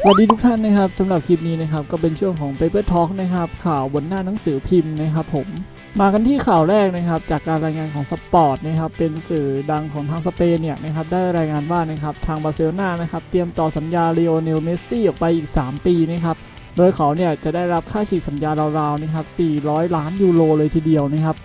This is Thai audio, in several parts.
สวัสดีทุกท่านนะครับสำหรับคลิปนี้นะครับก็เป็นช่วงของ Paper Talk นะครับข่าวบนหน้าหนังสือพิมพ์นะครับผมมากันที่ข่าวแรกนะครับจากการรายงานของสปอร์ตนะครับเป็นสื่อดังของทางสเปนเนี่ยนะครับได้รายงานว่านะครับทางบาร์เซโลนานะครับเตรียมต่อสัญญาเลโอเนลเมสซี่ออกไปอีก 3 ปีนะครับโดยเขาเนี่ยจะได้รับค่าฉีกสัญญาราวๆนะครับ400 ล้านยูโรเลยทีเดียวนะครับ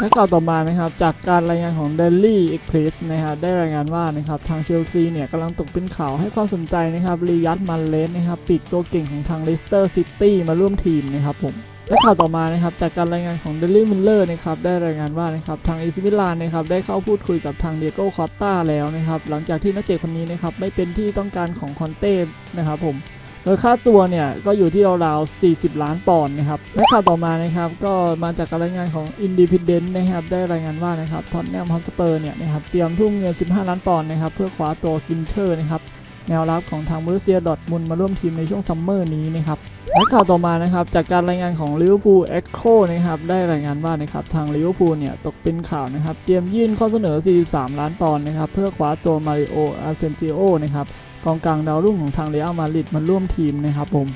และข่าวต่อมานะครับจากการรายงานของ Daily Express นะครับได้รายงานว่านะครับทางเชลซีเนี่ยกำลังตกเป็นข่าวให้ความสนใจนะครับรียัตมันเลสนะครับปีกตัวเก่งของทางเลสเตอร์ซิตี้มาร่วมทีมนะครับผมและข่าวต่อมานะครับจากการรายงานของ Daily Miller นะครับได้รายงานว่านะครับทางอิซิมิลานนะครับได้เข้าพูดคุยกับทางเดียโก้คอตตาแล้วนะครับหลังจากที่นักเตะคนนี้นะครับไม่เป็นที่ต้องการของคอนเต้นะครับผม โดยค่าตัวเนี่ยก็อยู่ที่ราวๆ 40 ล้านปอนด์นะครับและข่าวต่อมานะครับก็มาจากการรายงานของ Independent นะครับได้รายงานว่านะครับท็อตแนมฮอสเปอร์เนี่ยนะครับเตรียมทุ่มเงิน 15 ล้านปอนด์นะครับเพื่อคว้าตัวกินเทอร์นะครับแนวรับของทางบรูเซียดอทมุนมาร่วมทีมในช่วงซัมเมอร์นี้นะครับและข่าวต่อมานะครับจากการรายงานของ Liverpool Echo นะครับได้รายงานว่านะครับทาง Liverpool เนี่ยตกเป็นข่าวนะครับเตรียมยื่นข้อเสนอ 43 ล้านปอนด์นะครับเพื่อคว้าตัวมาริโออาเซนซิโอนะครับ กองกลางดาวรุ่งของทางเรอัลมาดริดมาร่วมทีมนะครับผม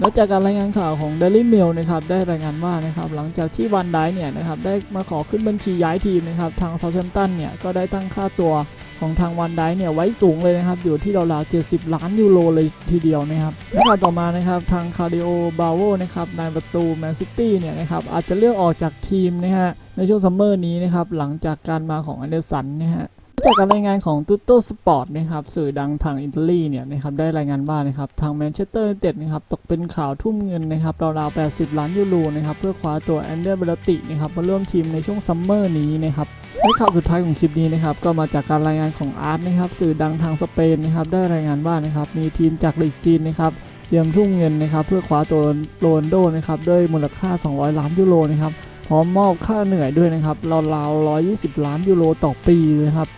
และจากการรายงานข่าวของ Daily Mail นะครับได้รายงานว่านะครับหลังจากที่วันไดเนี่ยนะครับได้มาขอขึ้นบัญชีย้ายทีมนะครับทางเซาท์แฮมป์ตันเนี่ยก็ได้ตั้งค่าตัวของทางวันไดเนี่ยไว้สูงเลยนะครับอยู่ที่ราวๆ70 ล้านยูโรเลยทีเดียวนะครับและข่าวต่อมานะครับทางคาร์ดิโอบาโวนะครับนายประตูแมนซิตี้เนี่ยนะครับอาจจะเลือกออกจากทีมนะฮะในช่วงซัมเมอร์นี้นะครับหลังจากการมาของอันเดอร์สันนะฮะ จากการรายงานของตูโตสปอร์ตนะครับสื่อดังทางอิตาลีเนี่ยนะครับได้รายงานว่านะครับทางแมนเชสเตอร์ยูไนเต็ดนะครับตกเป็นข่าวทุ่มเงินนะครับราวๆ 80 ล้านยูโรนะครับเพื่อคว้าตัวแอนเดอร์เบลตินะครับมาร่วมทีมในช่วงซัมเมอร์นี้นะครับและข่าวสุดท้ายของคลิปนี้นะครับก็มาจากการรายงานของอาร์ตนะครับสื่อดังทางสเปนนะครับได้รายงานว่านะครับมีทีมจากลีกจีนนะครับเตรียมทุ่มเงินนะครับเพื่อคว้าตัวโรนโดนะครับด้วยมูลค่า 200 ล้านยูโรนะครับพร้อมมอบค่าเหนื่อยด้วยนะครับราวๆ120 ล้านยูโรต่อปีนะครับ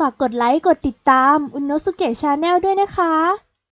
ฝากกดไลค์ กดติดตามอุนโนสุเกะชาแนลด้วยนะคะ